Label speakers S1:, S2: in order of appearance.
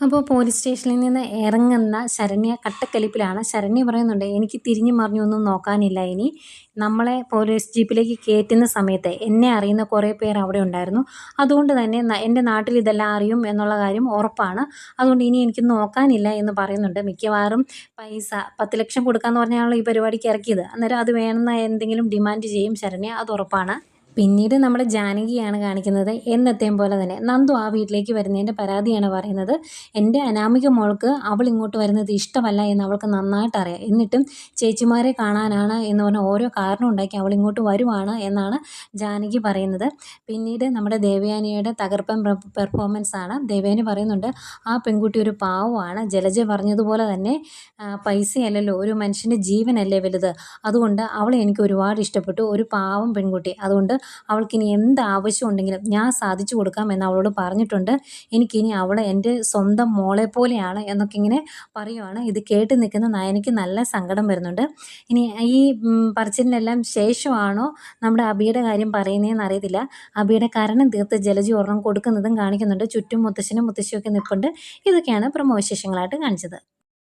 S1: അപ്പോൾ പോലീസ് സ്റ്റേഷനിൽ നിന്ന് ഇറങ്ങുന്ന ശരണ്യ കട്ടക്കലിപ്പിലാണ്. ശരണ്യ പറയുന്നുണ്ട് എനിക്ക് തിരിഞ്ഞു മറിഞ്ഞൊന്നും നോക്കാനില്ല ഇനി. നമ്മളെ പോലീസ് ജീപ്പിലേക്ക് കയറ്റുന്ന സമയത്ത് എന്നെ അറിയുന്ന കുറേ പേർ അവിടെ ഉണ്ടായിരുന്നു. അതുകൊണ്ട് തന്നെ എന്റെ നാട്ടിൽ ഇതെല്ലാം അറിയും എന്നുള്ള കാര്യം ഉറപ്പാണ്. അതുകൊണ്ട് ഇനി എനിക്ക് നോക്കാനില്ല എന്ന് പറയുന്നുണ്ട്. മിക്കവാറും പൈസ പത്ത് ലക്ഷം കൊടുക്കാമെന്ന് പറഞ്ഞാണല്ലോ ഈ പരിപാടിക്ക് ഇറക്കിയത്. അന്നേരം അത് വേണമെന്ന എന്തെങ്കിലും ഡിമാൻഡ് ചെയ്യും ശരണ്യ അത് ഉറപ്പാണ്. പിന്നീട് നമ്മുടെ ജാനകിയാണ് കാണിക്കുന്നത് എന്നത്തെയും പോലെ തന്നെ. നന്ദു ആ വീട്ടിലേക്ക് വരുന്നതിന്റെ പരാതിയാണ് പറയുന്നത്. എന്റെ അനാമിക മോൾക്ക് അവൾ ഇങ്ങോട്ട് വരുന്നത് ഇഷ്ടമല്ല എന്ന് അവൾക്ക് നന്നായിട്ട് അറിയാം. എന്നിട്ടും ചേച്ചിമാരെ കാണാനാണ് എന്ന് പറഞ്ഞ ഓരോ കാരണം ഉണ്ടാക്കി അവൾ ഇങ്ങോട്ട് വരുവാണ് എന്നാണ് ജാനകി പറയുന്നത്. പിന്നീട് നമ്മുടെ ദേവയാനിയുടെ തകർപ്പൻ പെർഫോമൻസ് ആണ്. ദേവയാനി പറയുന്നുണ്ട് ആ പെൺകുട്ടി ഒരു പാവമാണ്. ജലജ പറഞ്ഞതുപോലെ തന്നെ പൈസയല്ലല്ലോ. ഒരു മനുഷ്യന്റെ ജീവനല്ലേ വലുത്. അതുകൊണ്ട് അവളെ എനിക്ക് ഒരുപാട് ഇഷ്ടപ്പെട്ടു. ഒരു പാവം പെൺകുട്ടി. അതുകൊണ്ട് അവൾക്കിനി എന്ത് ആവശ്യം ഉണ്ടെങ്കിലും ഞാൻ സാധിച്ചു കൊടുക്കാം എന്ന് അവളോട് പറഞ്ഞിട്ടുണ്ട്. എനിക്കിനി അവളെ എന്റെ സ്വന്തം മോളെ പോലെയാണ് എന്നൊക്കെ ഇങ്ങനെ പറയുവാണ്. ഇത് കേട്ട് നിൽക്കുന്ന നയനയ്ക്ക് നല്ല സങ്കടം വരുന്നുണ്ട്. ഇനി ഈ പറച്ചിലിനെല്ലാം ശേഷമാണോ നമ്മുടെ അബിയുടെ കാര്യം പറയുന്നതെന്ന് അറിയത്തില്ല. അബിയുടെ കരണം തീർത്ത് ജലജി ഒരെണ്ണം കൊടുക്കുന്നതും കാണിക്കുന്നുണ്ട്. ചുറ്റും മുത്തശ്ശനും മുത്തശ്ശിയൊക്കെ നിൽപ്പുണ്ട്. ഇതൊക്കെയാണ് പ്രമോ വിശേഷങ്ങളായിട്ട് കാണിച്ചത്.